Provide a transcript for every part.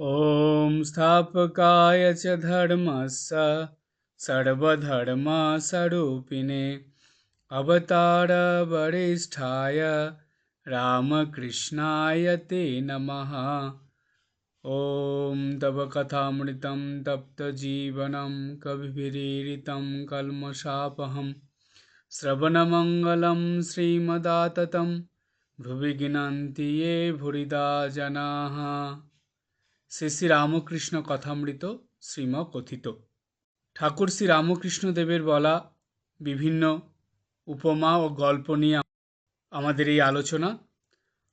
ॐ स्थापकाय च धर्मस्य सर्वधर्मस्वरूपिणे अवतारवरिष्ठाय रामकृष्णाय ते नमः। ॐ तव कथामृतं तप्तजीवनं कविभिरीरितं कल्मषापहं श्रवणमङ्गलं श्रीमदाततं भुवि ज्ञन्ति ये भुरिदा जनाः। শ্রী শ্রী রামকৃষ্ণ কথামৃত শ্রীম কথিত ঠাকুর শ্রী রামকৃষ্ণ দেবের বলা বিভিন্ন উপমা ও গল্প নিয়ে আমাদের এই আলোচনা।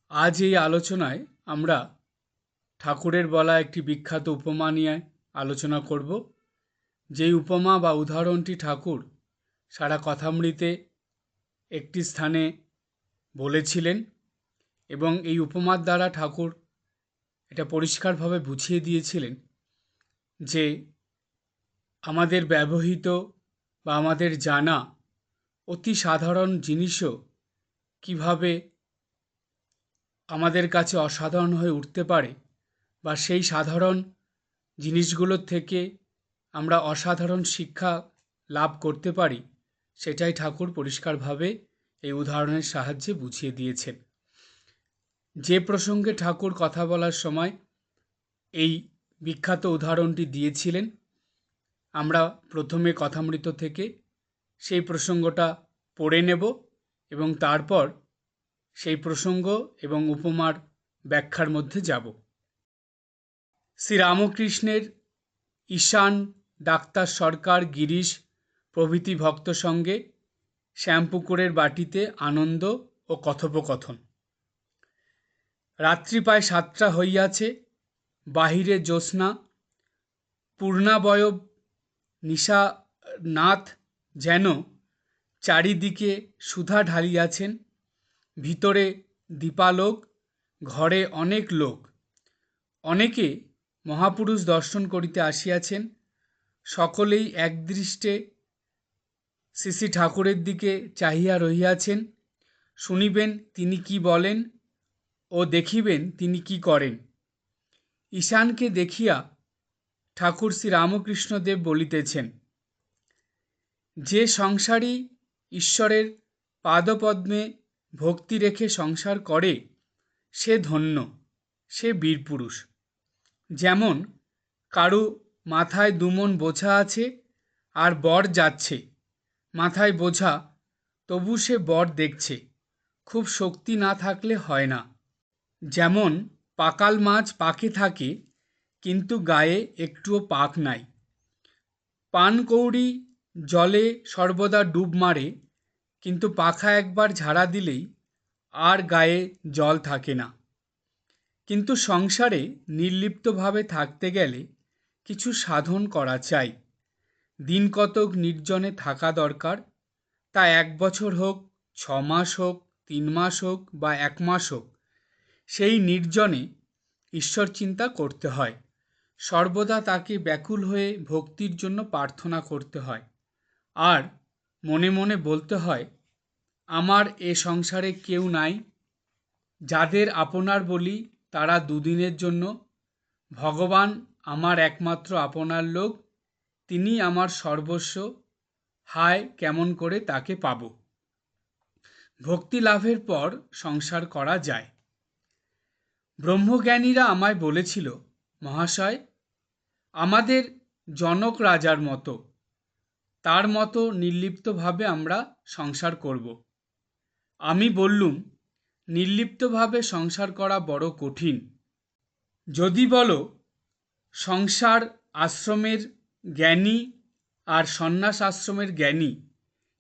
আজ এই আলোচনায় আমরা ঠাকুরের বলা একটি বিখ্যাত উপমা নিয়ে আলোচনা করব। যেই উপমা বা উদাহরণটি ঠাকুর সারা কথামৃতে একটি স্থানে বলেছিলেন এবং এই উপমার দ্বারা ঠাকুর এটা পরিষ্কারভাবে বুঝিয়ে দিয়েছিলেন যে আমাদের ব্যবহৃত বা আমাদের জানা অতি সাধারণ জিনিসও কীভাবে আমাদের কাছে অসাধারণ হয়ে উঠতে পারে বা সেই সাধারণ জিনিসগুলোর থেকে আমরা অসাধারণ শিক্ষা লাভ করতে পারি, সেটাই ঠাকুর পরিষ্কারভাবে এই উদাহরণের সাহায্যে বুঝিয়ে দিয়েছেন। যে প্রসঙ্গে ঠাকুর কথা বলার সময় এই বিখ্যাত উদাহরণটি দিয়েছিলেন, আমরা প্রথমে কথামৃত থেকে সেই প্রসঙ্গটা পড়ে নেব এবং তারপর সেই প্রসঙ্গ এবং উপমার ব্যাখ্যার মধ্যে যাব। শ্রীরামকৃষ্ণের ঈশান ডাক্তার সরকার গিরিশ প্রভৃতি ভক্ত সঙ্গে শ্যামপুকুরের বাটিতে আনন্দ ও কথোপকথন। রাত্রি প্রায় সাতটা হইয়াছে, বাহিরে জ্যোৎস্না, পূর্ণাবয়ব, নিশানাথ যেন চারিদিকে সুধা ঢালিয়াছেন, ভিতরে দীপালোক, ঘরে অনেক লোক। অনেকে মহাপুরুষ দর্শন করিতে আসিয়াছেন, সকলেই একদৃষ্টে শ্রী ঠাকুরের দিকে চাহিয়া রহিয়াছেন, শুনিবেন তিনি কি বলেন। ও দেখিবেন তিনি কি করেন। ঈশানকে দেখিয়া ঠাকুর শ্রী রামকৃষ্ণদেব বলিতেছেন, যে সংসারী ঈশ্বরের পাদপদ্মে ভক্তি রেখে সংসার করে, সে ধন্য, সে বীরপুরুষ যেমন কারু মাথায় দুমন বোঝা আছে আর বর যাচ্ছে, মাথায় বোঝা তবু সে বর দেখছে, খুব শক্তি না থাকলে হয় না। যেমন, পাকাল মাছ পাকে থাকে, কিন্তু গায়ে একটুও পাক নাই। পানকৌড়ি জলে সর্বদা ডুব মারে, কিন্তু পাখা একবার ঝাড়া দিলেই আর গায়ে জল থাকে না। কিন্তু সংসারে নির্লিপ্তভাবে থাকতে গেলে কিছু সাধন করা চাই। দিন কতক নির্জনে থাকা দরকার, তা এক বছর হোক, ছ মাস হোক, তিন মাস হোক বা এক মাস হোক। সেই নির্জনে ঈশ্বর চিন্তা করতে হয়। সর্বদা তাকে ব্যাকুল হয়ে ভক্তির জন্য প্রার্থনা করতে হয়। আর মনে মনে বলতে হয়, আমার এ সংসারে কেউ নাই। যাদের আপনার বলি, তারা দুদিনের জন্য। ভগবান আমার একমাত্র আপনার লোক, তিনি আমার সর্বস্ব। হায়, কেমন করে তাকে পাব? ভক্তি লাভের পর সংসার করা যায়। ব্রহ্মজ্ঞানীরা আমায় বলেছিল, মহাশয়, আমাদের জনক রাজার মতো, তার মতো নির্লিপ্তভাবে আমরা সংসার করব। আমি বললুম, নির্লিপ্তভাবে সংসার করা বড় কঠিন। যদি বলো, সংসার আশ্রমের জ্ঞানী আর সন্ন্যাস আশ্রমের জ্ঞানী,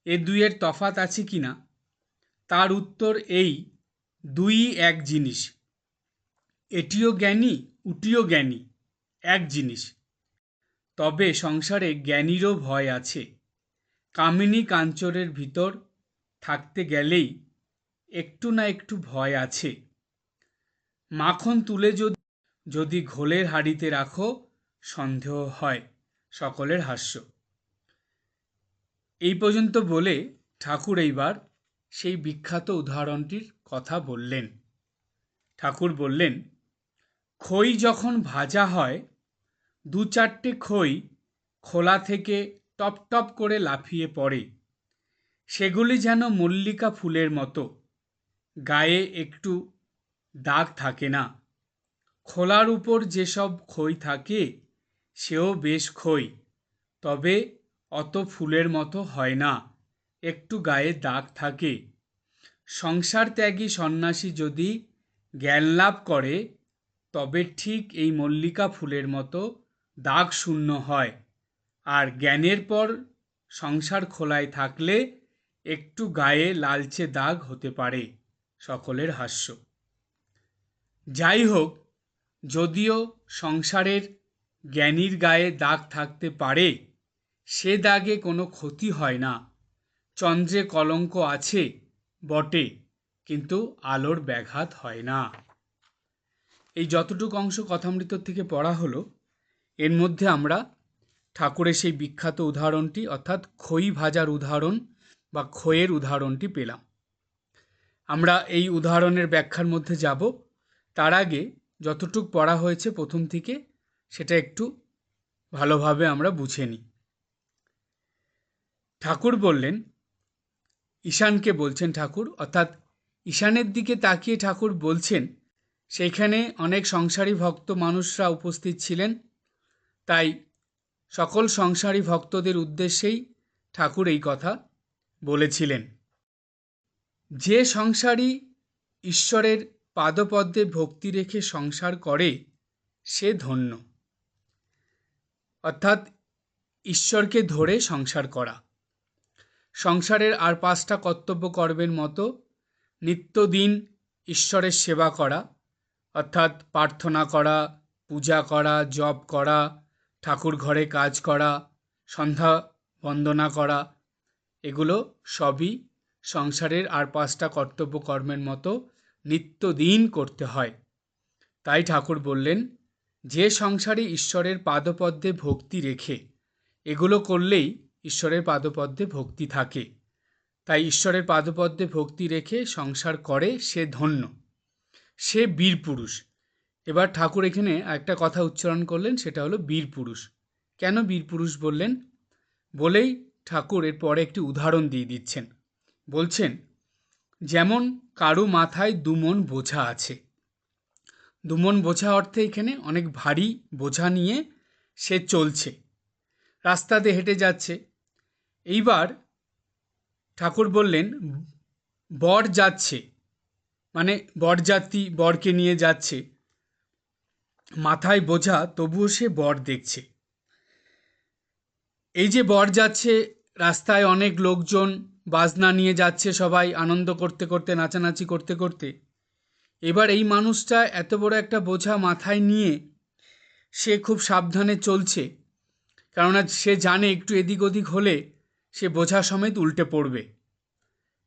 এ দুইয়ের তফাত আছে কি না তার উত্তর এই, দুই এক জিনিস। এটিও জ্ঞানী, উটিও জ্ঞানী, এক জিনিস। তবে সংসারে জ্ঞানীরও ভয় আছে। কামিনী কাঞ্চরের ভিতর থাকতে গেলেই একটু না একটু ভয় আছে। মাখন তুলে যদি যদি ঘোলের হাড়িতে রাখো, সন্দেহ হয় সকলের হাস্য। এই পর্যন্ত বলে ঠাকুর এইবার সেই বিখ্যাত উদাহরণটির কথা বললেন। ঠাকুর বললেন খই যখন ভাজা হয়, দু চারটে খই খোলা থেকে টপ টপ করে লাফিয়ে পড়ে। সেগুলি যেন মল্লিকা ফুলের মতো। গায়ে একটু দাগ থাকে না। খোলার উপর যেসব খই থাকে, সেও বেশ খই, তবে অত ফুলের মতো হয় না, একটু গায়ে দাগ থাকে। সংসার ত্যাগী সন্ন্যাসী যদি জ্ঞান লাভ করে তবে ঠিক এই মল্লিকা ফুলের মতো দাগ শূন্য হয়। আর জ্ঞানের পর সংসার খোলায় থাকলে একটু গায়ে লালচে দাগ হতে পারে সকলের হাস্য। যাই হোক, যদিও সংসারের জ্ঞানীর গায়ে দাগ থাকতে পারে, সে দাগে কোনো ক্ষতি হয় না। চন্দ্রে কলঙ্ক আছে বটে, কিন্তু আলোর ব্যাঘাত হয় না। এই যতটুকু অংশ কথামৃত থেকে পড়া হলো, এর মধ্যে আমরা ঠাকুরের সেই বিখ্যাত উদাহরণটি, অর্থাৎ খই ভাজার উদাহরণ বা খইয়ের উদাহরণটি পেলাম। আমরা এই উদাহরণের ব্যাখ্যার মধ্যে যাব। তার আগে যতটুক পড়া হয়েছে প্রথম থেকে, সেটা একটু ভালোভাবে আমরা বুঝে নিই। ঠাকুর বললেন, ঈশানকে বলছেন ঠাকুর, অর্থাৎ ঈশানের দিকে তাকিয়ে ঠাকুর বলছেন সেইখানে অনেক সংসারী ভক্ত মানুষরা উপস্থিত ছিলেন। তাই সকল সংসারী ভক্তদের উদ্দেশ্যেই ঠাকুর এই কথা বলেছিলেন। যে সংসারী ঈশ্বরের পাদপদ্মে ভক্তি রেখে সংসার করে, সে ধন্য। অর্থাৎ ঈশ্বরকে ধরে সংসার করা। সংসারের আর পাঁচটা কর্তব্য কর্মের মতো নিত্যদিন ঈশ্বরের সেবা করা। অর্থাৎ প্রার্থনা করা, পূজা করা, জপ করা, ঠাকুর ঘরে কাজ করা, সন্ধ্যা বন্দনা করা, এগুলো সবই সংসারের আর পাঁচটা কর্তব্য কর্মের মতো নিত্যদিন করতে হয়। তাই ঠাকুর বললেন, যে সংসারে ঈশ্বরের পাদপদ্মে ভক্তি রেখে, এগুলো করলেই ঈশ্বরের পাদপদ্মে ভক্তি থাকে। তাই ঈশ্বরের পাদপদ্মে ভক্তি রেখে সংসার করে সে ধন্য। সে বীর পুরুষ। এবার ঠাকুর এখানে একটা কথা উচ্চারণ করলেন, সেটা হলো বীর পুরুষ। কেন বীর পুরুষ বললেন? বলেই ঠাকুর এর পরে একটি উদাহরণ দিয়ে দিচ্ছেন। বলছেন, যেমন কারও মাথায় দুমন বোঝা আছে। দুমন বোঝা অর্থে এখানে অনেক ভারী বোঝা নিয়ে সে চলছে। রাস্তাতে হেঁটে যাচ্ছে। এইবার ঠাকুর বললেন, বর যাচ্ছে। মানে বরযাত্রী বরকে নিয়ে যাচ্ছে। মাথায় বোঝা তবুও সে বর দেখছে। এই যে বর যাচ্ছে, রাস্তায় অনেক লোকজন বাজনা নিয়ে যাচ্ছে সবাই, আনন্দ করতে করতে, নাচানাচি করতে করতে। এবার এই মানুষটা এত বড় একটা বোঝা মাথায় নিয়ে সে খুব সাবধানে চলছে। কেননা সে জানে একটু এদিক ওদিক হলে সে বোঝা সমেত উল্টে পড়বে।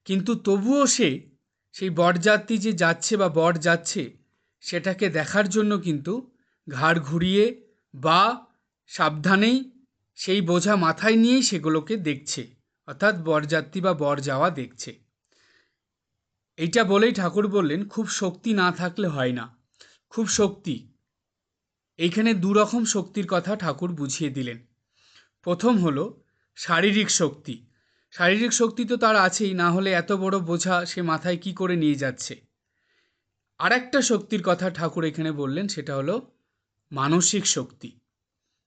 কিন্তু তবুও সে সেই বরযাত্রী যে যাচ্ছে বা বর যাচ্ছে, সেটাকে দেখার জন্য কিন্তু ঘাড় ঘুরিয়ে বা সাবধানেই সেই বোঝা মাথায় নিয়েই সেগুলোকে দেখছে, অর্থাৎ বরযাত্রী বা বর যাওয়া দেখছে। এইটা বলেই ঠাকুর বললেন, খুব শক্তি না থাকলে হয় না। খুব শক্তি। এইখানে দুরকম শক্তির কথা ঠাকুর বুঝিয়ে দিলেন। প্রথম হলো শারীরিক শক্তি। শারীরিক শক্তি তো তার আছেই, না হলে এত বড় বোঝা সে মাথায় কি করে নিয়ে যাচ্ছে? আর একটা শক্তির কথা ঠাকুর এখানে বললেন, সেটা হলো মানসিক শক্তি।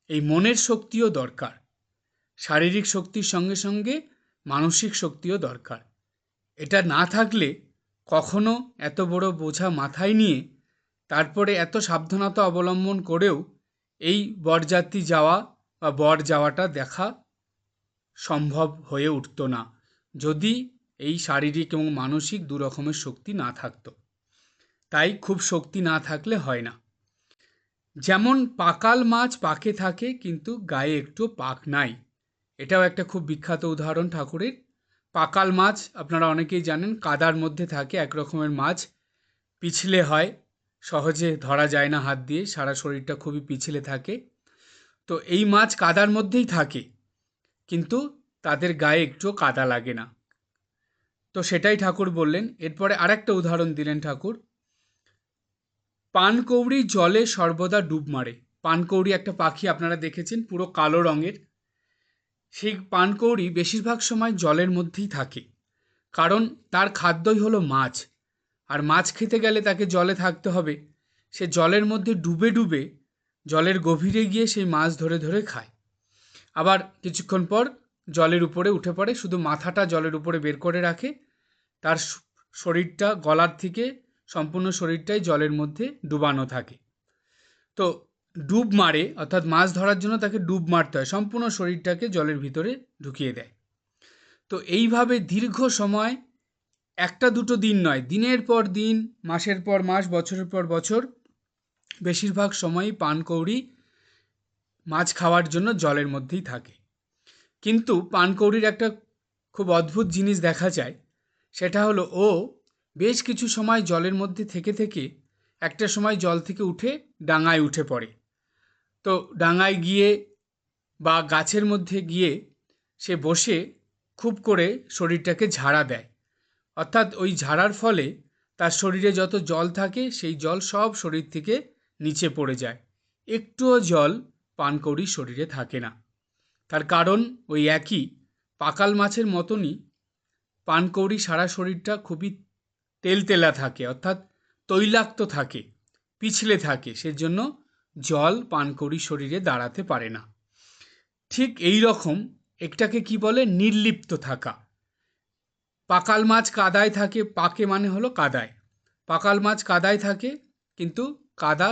এই মনের শক্তিও দরকার, শারীরিক শক্তির সঙ্গে সঙ্গে মানসিক শক্তিও দরকার। এটা না থাকলে কখনো এত বড় বোঝা মাথায় নিয়ে তারপরে এত সাবধানতা অবলম্বন করেও এই বরযাত্রী যাওয়া বা বর যাওয়াটা দেখা সম্ভব হয়ে উঠত না, যদি এই শারীরিক এবং মানসিক দু রকমের শক্তি না থাকতো। তাই খুব শক্তি না থাকলে হয় না। যেমন পাকাল মাছ পাকে থাকে, কিন্তু গায়ে একটু পাক নাই। এটাও একটা খুব বিখ্যাত উদাহরণ ঠাকুরের। পাকাল মাছ, আপনারা অনেকেই জানেন, কাদার মধ্যে থাকে, এক রকমের মাছ। পিছলে হয়, সহজে ধরা যায় না হাত দিয়ে, সারা শরীরটা খুবই পিছলে থাকে। তো এই মাছ কাদার মধ্যেই থাকে। কিন্তু তাদের গায়ে একটু কাদা লাগে না। তো সেটাই ঠাকুর বললেন। এরপরে আরেকটা উদাহরণ দিলেন ঠাকুর। পানকৌড়ি জলে সর্বদা ডুব মারে। পানকৌড়ি একটা পাখি আপনারা দেখেছেন, পুরো কালো রঙের। সেই পানকৌড়ি বেশিরভাগ সময় জলের মধ্যেই থাকে। কারণ তার খাদ্যই হলো মাছ। আর মাছ খেতে গেলে তাকে জলে থাকতে হবে। সে জলের মধ্যে ডুবে ডুবে জলের গভীরে গিয়ে সেই মাছ ধরে ধরে খায়। আবার কিছুক্ষণ পর জলের উপরে উঠে পড়ে, শুধু মাথাটা জলের উপরে বের করে রাখে। তার শরীরটা, গলার থেকে সম্পূর্ণ শরীরটাই জলের মধ্যে ডুবানো থাকে। তো ডুব মারে, অর্থাৎ মাছ ধরার জন্য তাকে ডুব মারতে হয়, সম্পূর্ণ শরীরটাকে জলের ভিতরে ঢুকিয়ে দেয়। তো এইভাবে দীর্ঘ সময়, একটা দুটো দিন নয়, দিনের পর দিন, মাসের পর মাস, বছরের পর বছর, বেশিরভাগ সময়ই পানকৌড়ি মাছ খাওয়ার জন্য জলের মধ্যেই থাকে। কিন্তু পানকৌড়ির একটা খুব অদ্ভুত জিনিস দেখা যায়, সেটা হলো ও বেশ কিছু সময় জলের মধ্যে থেকে থেকে একটা সময় জল থেকে উঠে ডাঙায় উঠে পড়ে। তো ডাঙায় গিয়ে বা গাছের মধ্যে গিয়ে সে বসে খুব করে শরীরটাকে ঝাড়া দেয়। অর্থাৎ ওই ঝাড়ার ফলে তার শরীরে যত জল থাকে, সেই জল সব শরীর থেকে নিচে পড়ে যায়। একটুও জল পানকৌড়ির শরীরে থাকে না। তার কারণ ওই একই, পাকাল মাছের মতনই পানকৌড়ি সারা শরীরটা খুবই তেলতেলা থাকে, অর্থাৎ তৈলাক্ত থাকে, পিছলে থাকে, সেজন্য জল পানকৌড়ি শরীরে দাঁড়াতে পারে না। ঠিক এই রকম একটাকে কি বলে? নির্লিপ্ত থাকা। পাকাল মাছ কাদায় থাকে, পাকে মানে হলো কাদায়। পাকাল মাছ কাদায় থাকে, কিন্তু কাদা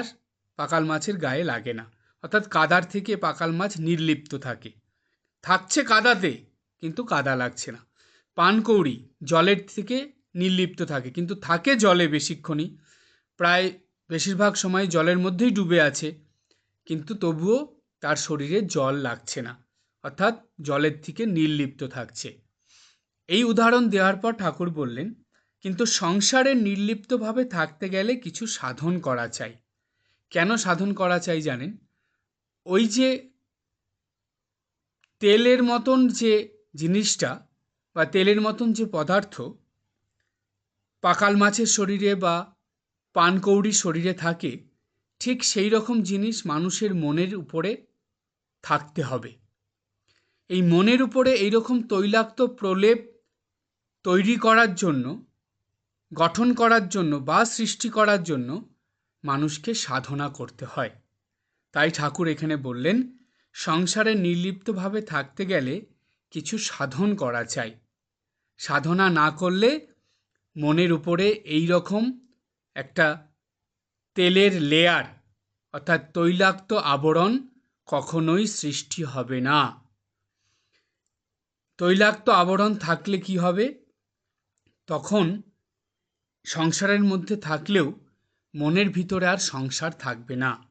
পাকাল মাছের গায়ে লাগে না। অর্থাৎ কাদার থেকে পাকাল মাছ নির্লিপ্ত থাকে। থাকছে কাদাতে, কিন্তু কাদা লাগছে না। পানকৌড়ি জলের থেকে নির্লিপ্ত থাকে, কিন্তু থাকে জলে বেশিক্ষণই। প্রায় বেশিরভাগ সময় জলের মধ্যেই ডুবে আছে, কিন্তু তবুও তার শরীরে জল লাগছে না, অর্থাৎ জলের থেকে নির্লিপ্ত থাকছে। এই উদাহরণ দেওয়ার পর ঠাকুর বললেন, কিন্তু সংসারে নির্লিপ্তভাবে থাকতে গেলে কিছু সাধন করা চাই। কেন সাধন করা চাই জানেন? ওই যে তেলের মতন যে জিনিসটা বা তেলের মতন যে পদার্থ পাকাল মাছের শরীরে বা পানকৌড়ির শরীরে থাকে, ঠিক সেই রকম জিনিস মানুষের মনের উপরে থাকতে হবে। এই মনের উপরে এইরকম তৈলাক্ত প্রলেপ তৈরি করার জন্য, গঠন করার জন্য বা সৃষ্টি করার জন্য মানুষকে সাধনা করতে হয়। তাই ঠাকুর এখানে বললেন, সংসারে নির্লিপ্তভাবে থাকতে গেলে কিছু সাধন করা চাই। সাধনা না করলে মনের উপরে এই রকম একটা তেলের লেয়ার অর্থাৎ তৈলাক্ত আবরণ কখনোই সৃষ্টি হবে না। তৈলাক্ত আবরণ থাকলে কি হবে? তখন সংসারের মধ্যে থাকলেও মনের ভিতরে আর সংসার থাকবে না।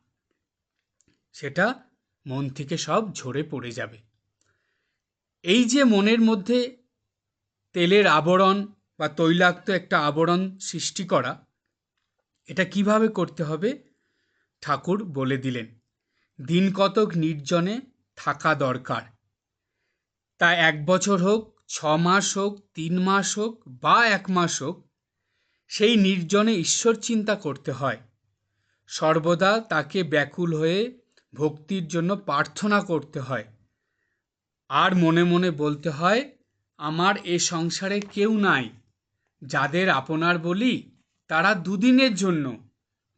সেটা মন থেকে সব ঝরে পড়ে যাবে। এই যে মনের মধ্যে তেলের আবরণ বা তৈলাক্ত একটা আবরণ সৃষ্টি করা, এটা কীভাবে করতে হবে? ঠাকুর বলে দিলেন, দিন কতক নির্জনে থাকা দরকার। তা এক বছর হোক, ছ মাস হোক, তিন মাস হোক বা এক মাস হোক, সেই নির্জনে ঈশ্বর চিন্তা করতে হয়। সর্বদা তাকে ব্যাকুল হয়ে ভক্তির জন্য প্রার্থনা করতে হয়। আর মনে মনে বলতে হয়, আমার এ সংসারে কেউ নাই। যাদের আপনার বলি, তারা দুদিনের জন্য।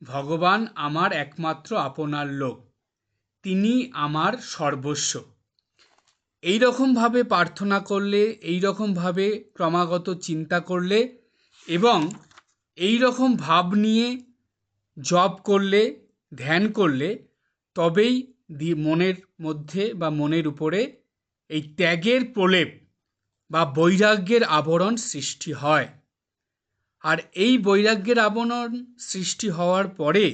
ভগবান আমার একমাত্র আপনার লোক। তিনি আমার সর্বস্ব। এই রকমভাবে প্রার্থনা করলে এই রকমভাবে ক্রমাগত চিন্তা করলে এবং এই রকম ভাব নিয়ে জপ করলে, ধ্যান করলে তবেই দি মনের মধ্যে বা মনের উপরে এই ত্যাগের প্রলেপ বা বৈরাগ্যের আবরণ সৃষ্টি হয়। আর এই বৈরাগ্যের আবরণ সৃষ্টি হওয়ার পরে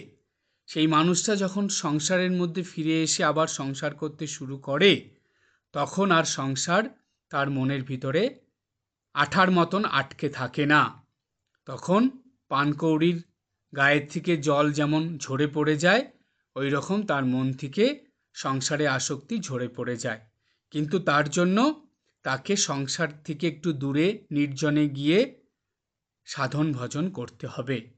সেই মানুষটা যখন সংসারের মধ্যে ফিরে এসে আবার সংসার করতে শুরু করে, তখন আর সংসার তার মনের ভিতরে আঠার মতন আটকে থাকে না। তখন পানকৌড়ির গায়ের থেকে জল যেমন ঝরে পড়ে যায় ওই রকম তার মন থেকে সংসারে আসক্তি ঝরে পড়ে যায়। কিন্তু তার জন্য তাকে সংসার থেকে একটু দূরে, নির্জনে গিয়ে সাধন ভজন করতে হবে।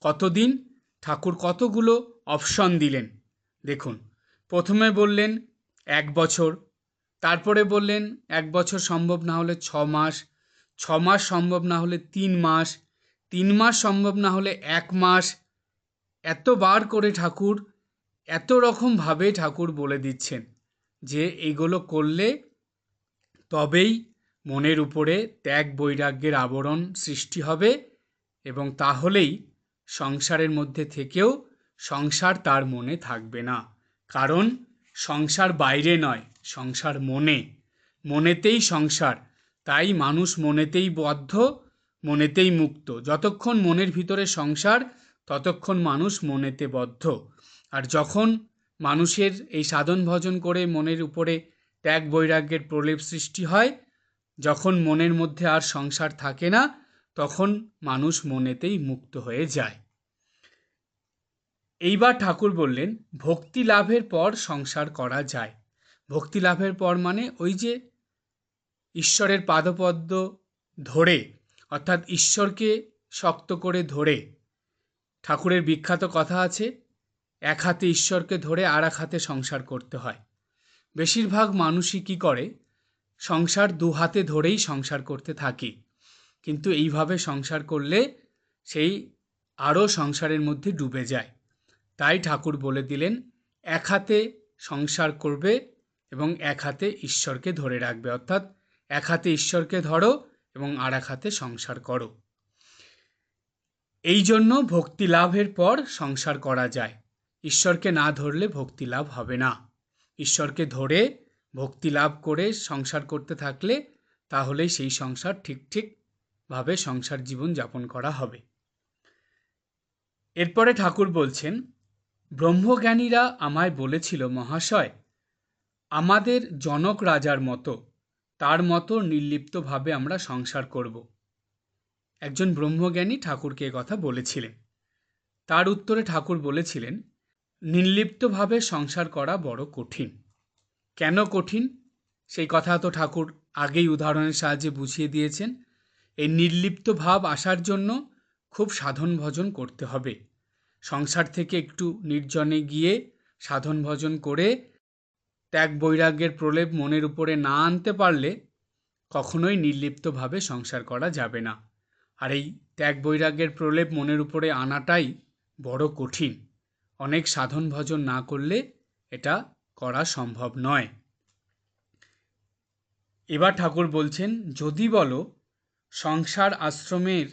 কতদিন? ঠাকুর কতগুলো অপশন দিলেন? দেখুন, প্রথমে বললেন, এক বছর। তারপরে বললেন, এক বছর সম্ভব না হলে ছ মাস। ছ মাস সম্ভব না হলে তিন মাস। তিন মাস সম্ভব না হলে এক মাস। এতবার করে ঠাকুর এত রকমভাবে ঠাকুর বলে দিচ্ছেন যে এগুলো করলে তবেই মনের উপরে ত্যাগ বৈরাগ্যের আবরণ সৃষ্টি হবে এবং তাহলেই সংসারের মধ্যে থেকেও সংসার তার মনে থাকবে না। কারণ সংসার বাইরে নয়, সংসার মনে। মনেতেই সংসার, তাই মানুষ মনেতেই বদ্ধ, মনেতেই মুক্ত। যতক্ষণ মনের ভিতরে সংসার, ততক্ষণ মানুষ মনেতে বদ্ধ। আর যখন মানুষের এই সাধন ভজন করে মনের উপরে ত্যাগ বৈরাগ্যের প্রলেপ সৃষ্টি হয়, যখন মনের মধ্যে আর সংসার থাকে না, তখন মানুষ মনেতেই মুক্ত হয়ে যায়। এইবার ঠাকুর বললেন, ভক্তি লাভের পর সংসার করা যায়। ভক্তি লাভের পর মানে ওই যে ঈশ্বরের পাদপদ্ম ধরে, অর্থাৎ ঈশ্বরকে শক্ত করে ধরে। ঠাকুরের বিখ্যাত কথা আছে এক হাতে ঈশ্বরকে ধরে আর এক হাতে সংসার করতে হয়। বেশিরভাগ মানুষই কী করে? সংসার দু হাতে ধরেই সংসার করতে থাকে। কিন্তু এইভাবে সংসার করলে সেই আরও সংসারের মধ্যে ডুবে যায়। তাই ঠাকুর বলে দিলেন, এক হাতে সংসার করবে এবং এক হাতে ঈশ্বরকে ধরে রাখবে। অর্থাৎ এক হাতে ঈশ্বরকে ধরো এবং আর এক হাতে সংসার করো। এই জন্য ভক্তি লাভের পর সংসার করা যায়। ঈশ্বরকে না ধরলে ভক্তি লাভ হবে না। ঈশ্বরকে ধরে ভক্তি লাভ করে সংসার করতে থাকলে তাহলেই সেই সংসার ঠিক ঠিকভাবে সংসার জীবন যাপন করা হবে। এরপরে ঠাকুর বলছেন, ব্রহ্মজ্ঞানীরা আমায় বলেছিল, মহাশয়, আমাদের জনক রাজার মতো, তার মতো নির্লিপ্তভাবে আমরা সংসার করব। একজন ব্রহ্মজ্ঞানী ঠাকুরকে কথা বলেছিলেন। তার উত্তরে ঠাকুর বলেছিলেন নির্লিপ্তভাবে সংসার করা বড় কঠিন। কেন কঠিন? সেই কথা তো ঠাকুর আগেই উদাহরণের সাহায্যে বুঝিয়ে দিয়েছেন। এই নির্লিপ্ত ভাব আসার জন্য খুব সাধন ভজন করতে হবে। সংসার থেকে একটু নির্জনে গিয়ে সাধন ভজন করে ত্যাগ বৈরাগ্যের প্রলেপ মনের উপরে না আনতে পারলে কখনোই নির্লিপ্তভাবে সংসার করা যাবে না। আর এই ত্যাগ বৈরাগ্যের প্রলেপ মনের উপরে আনাটাই বড় কঠিন। অনেক সাধন ভজন না করলে এটা করা সম্ভব নয়। এবার ঠাকুর বলছেন, যদি বলো, সংসার আশ্রমের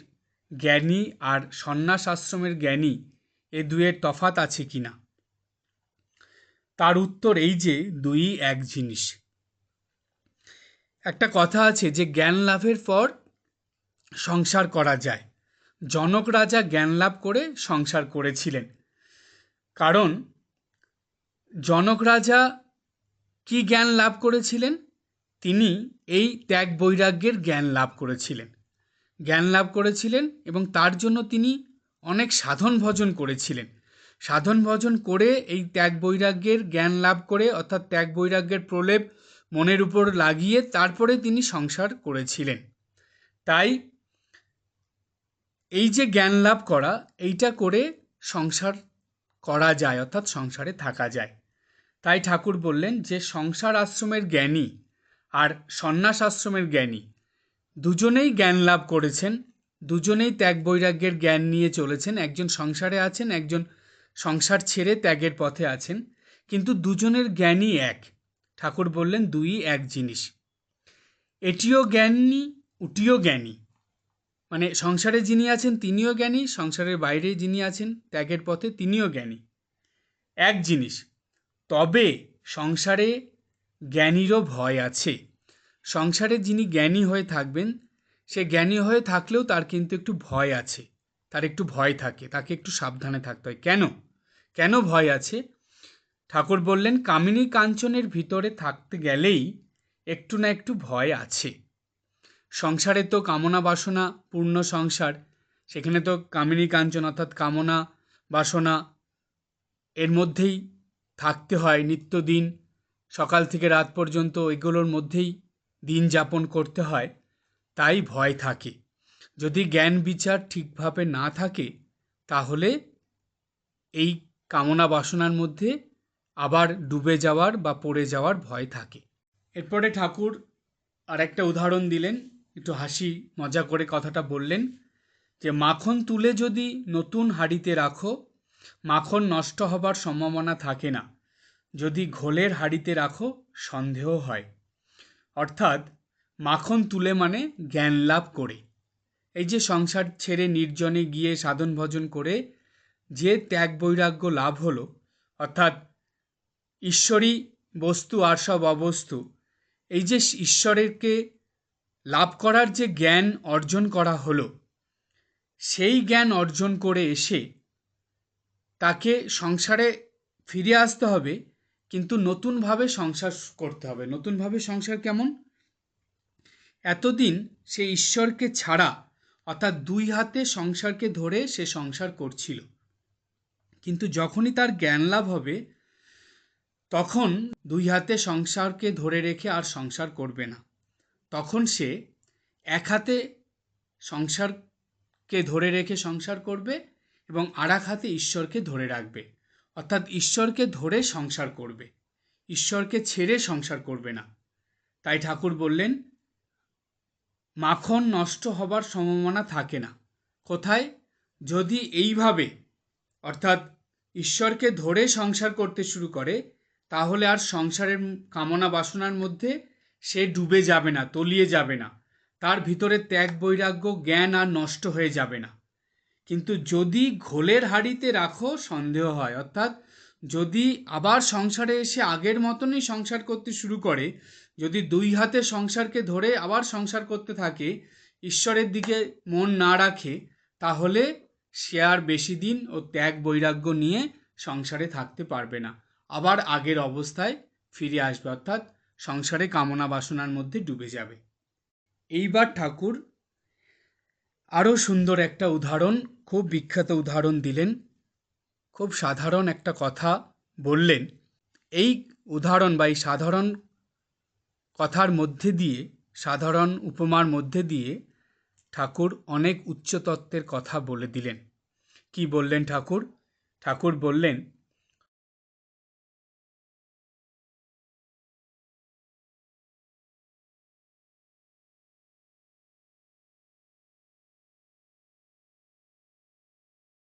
জ্ঞানী আর সন্ন্যাস আশ্রমের জ্ঞানী, এ দুয়ের তফাত আছে কি না? তার উত্তর এই যে, দুই এক জিনিস। একটা কথা আছে যে, জ্ঞান লাভের পর সংসার করা যায়। জনক রাজা জ্ঞান লাভ করে সংসার করেছিলেন। কারণ জনক রাজা কি জ্ঞান লাভ করেছিলেন? তিনি এই ত্যাগ বৈরাগ্যের জ্ঞান লাভ করেছিলেন। জ্ঞান লাভ করেছিলেন এবং তার জন্য তিনি অনেক সাধন ভজন করেছিলেন। সাধন ভজন করে এই ত্যাগ বৈরাগ্যের জ্ঞান লাভ করে, অর্থাৎ ত্যাগ বৈরাগ্যের প্রলেপ মনের উপর লাগিয়ে তারপরে তিনি সংসার করেছিলেন। তাই এই যে জ্ঞান লাভ করা, এইটা করে সংসার করা যায়, অর্থাৎ সংসারে থাকা যায়। তাই ঠাকুর বললেন যে, সংসার আশ্রমের জ্ঞানী আর সন্ন্যাস আশ্রমের জ্ঞানী দুজনেই জ্ঞান লাভ করেছেন, দুজনেই ত্যাগ বৈরাগ্যের জ্ঞান নিয়ে চলেছেন, একজন সংসারে আছেন, একজন সংসার ছেড়ে ত্যাগের পথে আছেন, কিন্তু দুজনের জ্ঞানই এক। ঠাকুর বললেন, দুই এক জিনিস। এটিও জ্ঞানী, উটিও জ্ঞানী। মানে সংসারে যিনি আছেন তিনিও জ্ঞানী, সংসারের বাইরে যিনি আছেন ত্যাগের পথে তিনিও জ্ঞানী। এক জিনিস, তবে সংসারে জ্ঞানীরও ভয় আছে। সংসারে যিনি জ্ঞানী হয়ে থাকবেন, সে জ্ঞানী হয়ে থাকলেও তার কিন্তু একটু ভয় আছে। তার একটু ভয় থাকে, তাকে একটু সাবধানে থাকতে হয়। কেন? কেন ভয় আছে? ঠাকুর বললেন, কামিনী কাঞ্চনের ভিতরে থাকতে গেলেই একটু না একটু ভয় আছে। সংসারে তো কামনা বাসনা, পূর্ণ সংসার। সেখানে তো কামিনী কাঞ্চন, অর্থাৎ কামনা বাসনা, এর মধ্যেই থাকতে হয় নিত্যদিন। সকাল থেকে রাত পর্যন্ত এগুলোর মধ্যেই দিন যাপন করতে হয়। তাই ভয় থাকে। যদি জ্ঞান বিচার ঠিকভাবে না থাকে, তাহলে এই কামনা বাসনার মধ্যে আবার ডুবে যাওয়ার বা পড়ে যাওয়ার ভয় থাকে। এরপরে ঠাকুর আর একটা উদাহরণ দিলেন। একটু হাসি, মজা করে কথাটা বললেন যে, মাখন তুলে যদি নতুন হাঁড়িতে রাখো, মাখন নষ্ট হবার সম্ভাবনা থাকে না। যদি ঘোলের হাঁড়িতে রাখো, সন্দেহ হয়। অর্থাৎ, মাখন তুলে মানে জ্ঞান লাভ করে। এই যে সংসার ছেড়ে নির্জনে গিয়ে সাধন ভজন করে যে ত্যাগ বৈরাগ্য লাভ হলো, অর্থাৎ ঈশ্বরী বস্তু আর সব অবস্তু, এই যে ঈশ্বরেরকে লাভ করার যে জ্ঞান অর্জন করা হলো, সেই জ্ঞান অর্জন করে এসে তাকে সংসারে ফিরে আসতে হবে, কিন্তু নতুনভাবে সংসার করতে হবে। নতুনভাবে সংসার কেমন? এতদিন সে ঈশ্বরকে ছাড়া, অর্থাৎ দুই হাতে সংসারকে ধরে সে সংসার করছিল। কিন্তু যখনই তার জ্ঞান লাভ হবে, তখন দুই হাতে সংসারকে ধরে রেখে আর সংসার করবে না। তখন সে এক হাতে সংসারকে ধরে রেখে সংসার করবে এবং আর এক হাতে ঈশ্বরকে ধরে রাখবে। অর্থাৎ ঈশ্বরকে ধরে সংসার করবে। ঈশ্বরকে ছেড়ে সংসার করবে না। তাই ঠাকুর বললেন, মাখন নষ্ট হবার সম্ভাবনা থাকে না। কোথায়? যদি এইভাবে, অর্থাৎ ঈশ্বরকে ধরে সংসার করতে শুরু করে, তাহলে আর সংসারের কামনা বাসনার মধ্যে সে ডুবে যাবে না, তলিয়ে যাবে না। তার ভিতরে ত্যাগ, বৈরাগ্য, জ্ঞান আর নষ্ট হয়ে যাবে না। কিন্তু যদি ঘোলের হাড়িতে রাখো, সন্দেহ হয়। অর্থাৎ যদি আবার সংসারে এসে আগের মতনই সংসার করতে শুরু করে, যদি দুই হাতে সংসারকে ধরে আবার সংসার করতে থাকে, ঈশ্বরের দিকে মন না রাখে, তাহলে সে আর বেশি দিন ও ত্যাগ, বৈরাগ্য নিয়ে সংসারে থাকতে পারবে না। আবার আগের অবস্থায় ফিরে আসবে। অর্থাৎ সংসারে কামনা বাসনার মধ্যে ডুবে যাবে। এইবার ঠাকুর আরও সুন্দর একটা উদাহরণ, খুব বিখ্যাত উদাহরণ দিলেন। খুব সাধারণ একটা কথা বললেন। এই উদাহরণ বা এই সাধারণ কথার মধ্যে দিয়ে, সাধারণ উপমার মধ্যে দিয়ে ঠাকুর অনেক উচ্চতত্ত্বের কথা বলে দিলেন। কি বললেন ঠাকুর? ঠাকুর বললেন